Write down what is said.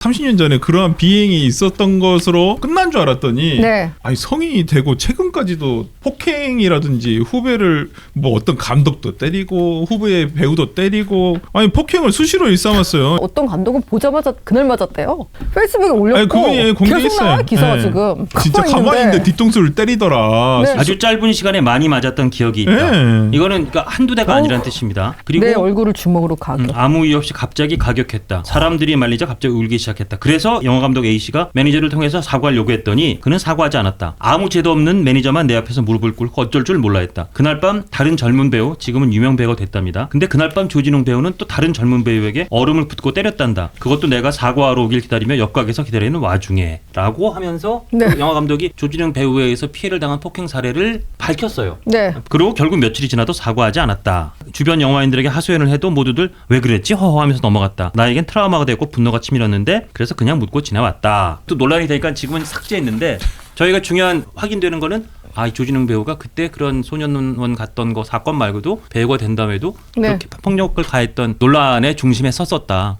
30년 전에 그러한 비행이 있었던 것으로 끝난 줄 알았더니 네. 아니 성인이 되고 최근까지도 폭행이라든지 후배를 뭐 어떤 감독도 때리고 후배 배우도 때리고 아니 폭행을 수시로 일삼았어요. 어떤 감독은 보자마자 그날 맞았대요. 페이스북에 올렸고 아니 그분이 계속 공개했어요. 나와 기사가 예. 지금. 진짜 가만히 가만히 있는데 있는데. 뒤통수를 때리더라. 네. 아주 짧은 시간에 많이 맞았던 기억이 있다. 예. 이거는 그러니까 한두 대가 아니라는 뜻입니다. 그리고 내 얼굴을 주먹으로 가게. 음, 아무 이유 없이 갑자기 가격했다. 사람들이 말리자 갑자기 울기 시작 했다. 그래서 영화 감독 A 씨가 매니저를 통해서 사과를 요구했더니 그는 사과하지 않았다. 아무 죄도 없는 매니저만 내 앞에서 무릎을 꿇고 어쩔 줄 몰라 했다. 그날 밤 다른 젊은 배우, 지금은 유명 배우가 됐답니다. 근데 그날 밤 조진웅 배우는 또 다른 젊은 배우에게 얼음을 붓고 때렸단다. 그것도 내가 사과하러 오길 기다리며 옆각에서 기다리는 와중에 라고 하면서 네. 그 영화 감독이 조진웅 배우에 의해서 피해를 당한 폭행 사례를 밝혔어요. 네. 그리고 결국 며칠이 지나도 사과하지 않았다. 주변 영화인들에게 하소연을 해도 모두들 왜 그랬지 허허 하면서 넘어갔다. 나에겐 트라우마가 됐고 분노가 치밀었는데 그래서 그냥 묻고 지나왔다. 또 논란이 되니까 지금은 삭제했는데 저희가 중요한 확인되는 거는 아, 이 조진웅 배우가 그때 그런 소년원 갔던 거 사건 말고도 배우가 된 다음에도 네. 그렇게 폭력을 가했던 논란의 중심에 섰었다.